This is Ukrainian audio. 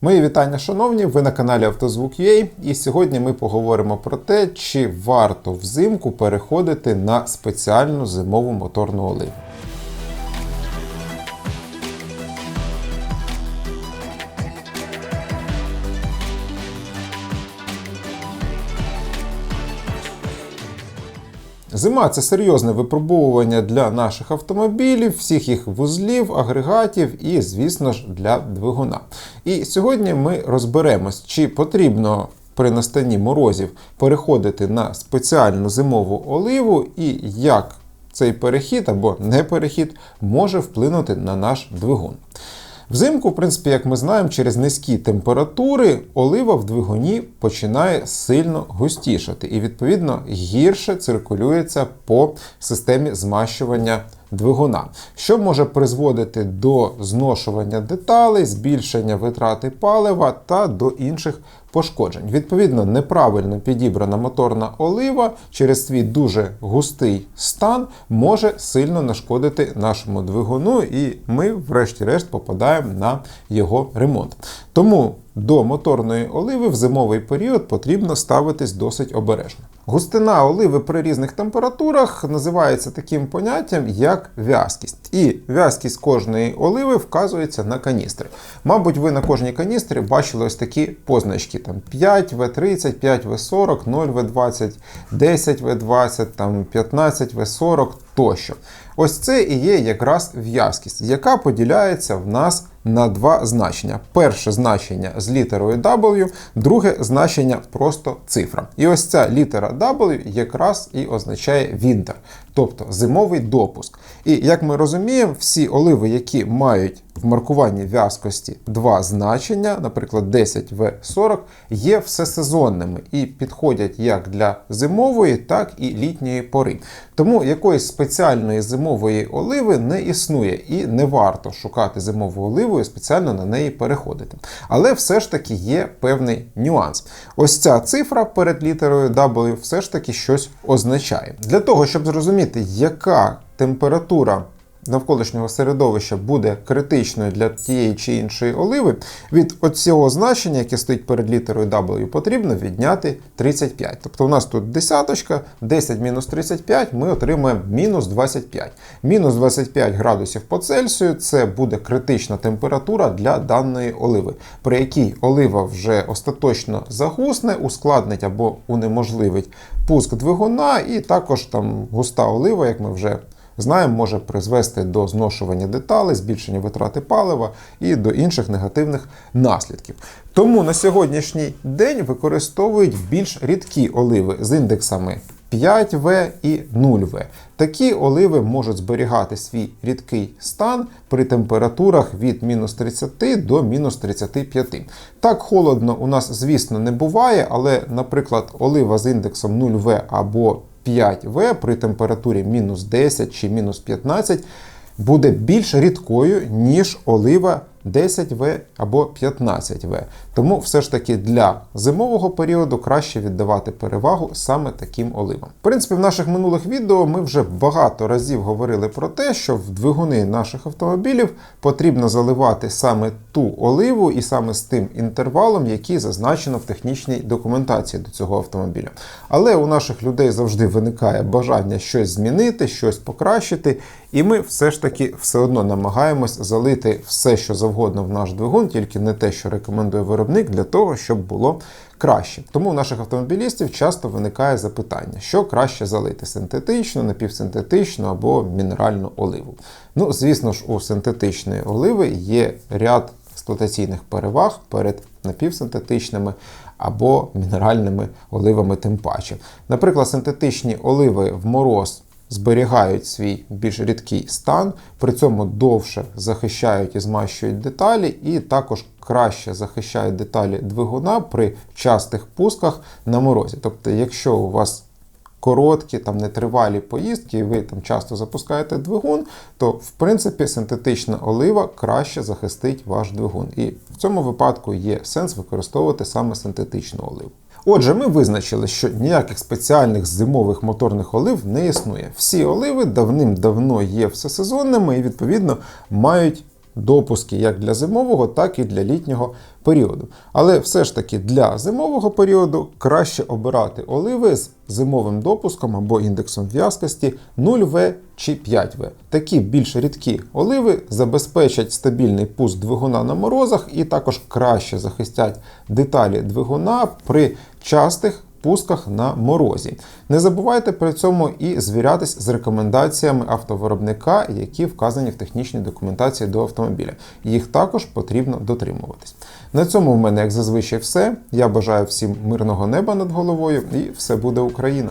Мої вітання, шановні! Ви на каналі Автозвук.ua і сьогодні ми поговоримо про те, чи варто взимку переходити на спеціальну зимову моторну оливу. Зима це серйозне випробовування для наших автомобілів, всіх їх вузлів, агрегатів і, звісно ж, для двигуна. І сьогодні ми розберемось, чи потрібно при настанні морозів переходити на спеціальну зимову оливу і як цей перехід або не перехід може вплинути на наш двигун. Взимку, в принципі, як ми знаємо, через низькі температури олива в двигуні починає сильно густішати і, відповідно, гірше циркулюється по системі змащування двигуна, що може призводити до зношування деталей, збільшення витрати палива та до інших пошкоджень. Відповідно, неправильно підібрана моторна олива через свій дуже густий стан може сильно нашкодити нашому двигуну, і ми, врешті-решт, попадаємо на його ремонт. Тому до моторної оливи в зимовий період потрібно ставитись досить обережно. Густина оливи при різних температурах називається таким поняттям, як в'язкість. І в'язкість кожної оливи вказується на каністри. Мабуть, ви на кожній каністрі бачили ось такі позначки: там 5 В30, 5 В40, 0 В20, 10 В20, там 15 В40 тощо. Ось це і є якраз в'язкість, яка поділяється в нас на два значення. Перше значення з літерою W, друге значення просто цифра. І ось ця літера W якраз і означає winter, тобто зимовий допуск. І як ми розуміємо, всі оливи, які мають в маркуванні в'язкості два значення, наприклад, 10В40, є всесезонними і підходять як для зимової, так і літньої пори. Тому якоїсь спеціальної зимової оливи не існує і не варто шукати зимову оливу і спеціально на неї переходити. Але все ж таки є певний нюанс. Ось ця цифра перед літерою W все ж таки щось означає. Для того, щоб зрозуміти, яка температура навколишнього середовища буде критичною для тієї чи іншої оливи, від оцього значення, яке стоїть перед літерою W, потрібно відняти 35. Тобто у нас тут десяточка, 10 мінус 35, ми отримаємо мінус 25. Мінус 25 градусів по Цельсію це буде критична температура для даної оливи, при якій олива вже остаточно загусне, ускладнить або унеможливить пуск двигуна, і також там густа олива, як ми вже знаємо, може призвести до зношування деталей, збільшення витрати палива і до інших негативних наслідків. Тому на сьогоднішній день використовують більш рідкі оливи з індексами 5В і 0В. Такі оливи можуть зберігати свій рідкий стан при температурах від мінус 30 до мінус 35. Так холодно у нас, звісно, не буває, але, наприклад, олива з індексом 0В або 5В при температурі мінус 10 чи мінус 15 буде більш рідкою, ніж олива 10В або 15В. Тому все ж таки для зимового періоду краще віддавати перевагу саме таким оливам. В принципі, в наших минулих відео ми вже багато разів говорили про те, що в двигуни наших автомобілів потрібно заливати саме ту оливу і саме з тим інтервалом, який зазначено в технічній документації до цього автомобіля. Але у наших людей завжди виникає бажання щось змінити, щось покращити, і ми все ж таки все одно намагаємось залити все, що завгодно в наш двигун, тільки не те, що рекомендує виробник, для того, щоб було краще. Тому у наших автомобілістів часто виникає запитання, що краще залити синтетичну, напівсинтетичну або мінеральну оливу. Ну, звісно ж, у синтетичної оливи є ряд експлуатаційних переваг перед напівсинтетичними або мінеральними оливами тим паче. Наприклад, синтетичні оливи в мороз зберігають свій більш рідкий стан, при цьому довше захищають і змащують деталі, і також краще захищають деталі двигуна при частих пусках на морозі. Тобто, якщо у вас короткі, там нетривалі поїздки, і ви там часто запускаєте двигун, то в принципі синтетична олива краще захистить ваш двигун. І в цьому випадку є сенс використовувати саме синтетичну оливу. Отже, ми визначили, що ніяких спеціальних зимових моторних олив не існує. Всі оливи давним-давно є всесезонними і, відповідно, мають допуски як для зимового, так і для літнього періоду. Але все ж таки для зимового періоду краще обирати оливи з зимовим допуском або індексом в'язкості 0В чи 5В. Такі більш рідкі оливи забезпечать стабільний пуск двигуна на морозах і також краще захистять деталі двигуна при частих пусках на морозі. Не забувайте при цьому і звірятись з рекомендаціями автовиробника, які вказані в технічній документації до автомобіля. Їх також потрібно дотримуватись. На цьому в мене, як зазвичай, все. Я бажаю всім мирного неба над головою і все буде Україна!